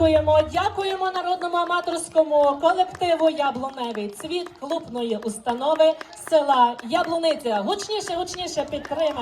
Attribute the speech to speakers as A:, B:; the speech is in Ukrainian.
A: Дякуємо, дякуємо народному аматорському колективу Яблуневий цвіт клубної установи села Яблуниця. Гучніше, гучніше підтримай.